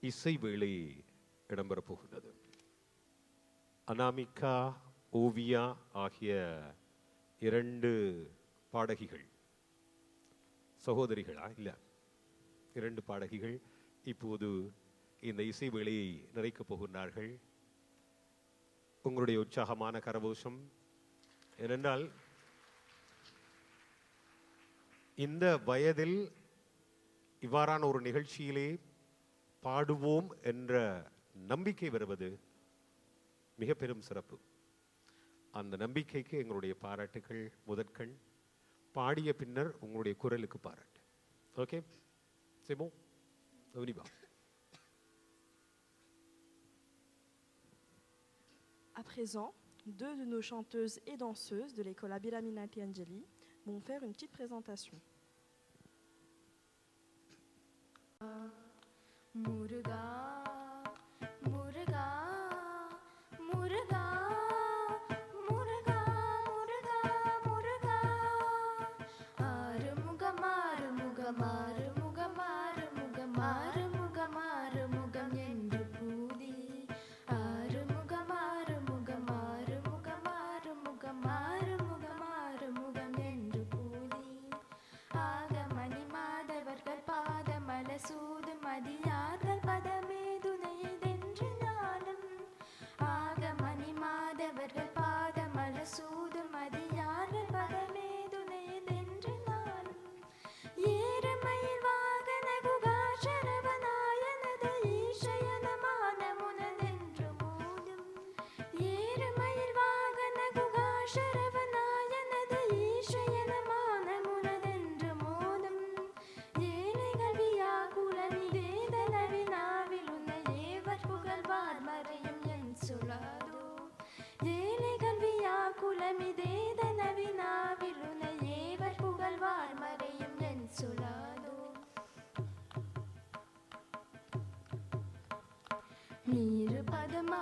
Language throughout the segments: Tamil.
இசை வேலை இடம்பெறப் போகின்றது அனாமிகா ஓவியா ஆகிய இரண்டு பாடகிகள் சகோதரிகளா? இல்ல. இரண்டு பாடகிகள் இப்போது இந்த இசை வேலையை நிறைக்கப் போகின்றார்கள். உங்களுடைய உற்சாகமான கரகோஷம் ஏனென்றால் இந்த வயதில் இவ்வாறான ஒரு நிகழ்ச்சியிலே பாடுவோம் என்ற நம்பிக்கை வருவது மிக பெரும் சிறப்பு அந்த நம்பிக்கைக்கு எங்களுடைய பாராட்டுகள் முதற்கண் பாடிய பின்னர் உங்களுடைய குரலுக்கு பாராட்டு okay சேமோ கவனிபா À présent, deux de nos chanteuses et danseuses de l'école Abiraminati Angeli vont faire une petite présentation. 모르가 Bir adım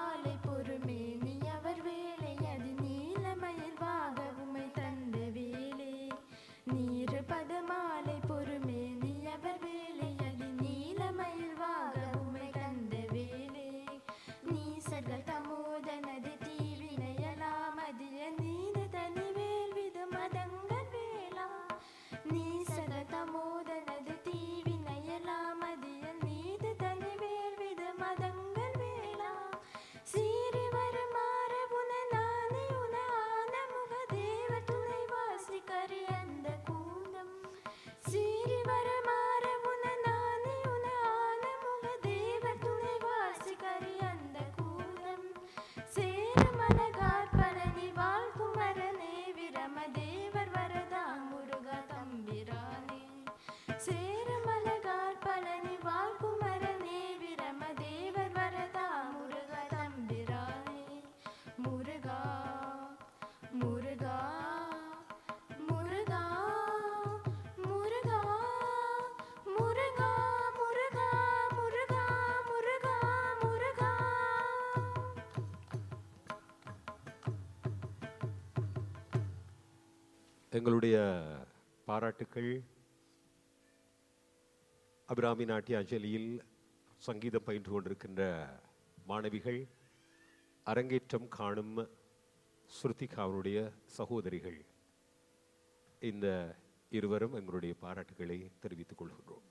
எங்களுடைய பாராட்டுக்கள். அபிராமி நாட்டிய அஞ்சலியில் சங்கீதம் பயின்று கொண்டிருக்கின்ற மாணவிகள் அரங்கேற்றம் காணும் ஸ்ருதிகா அவருடைய சகோதரிகள். இந்த இருவரும் எங்களுடைய பாராட்டுகளை தெரிவித்துக் கொள்கின்றோம்.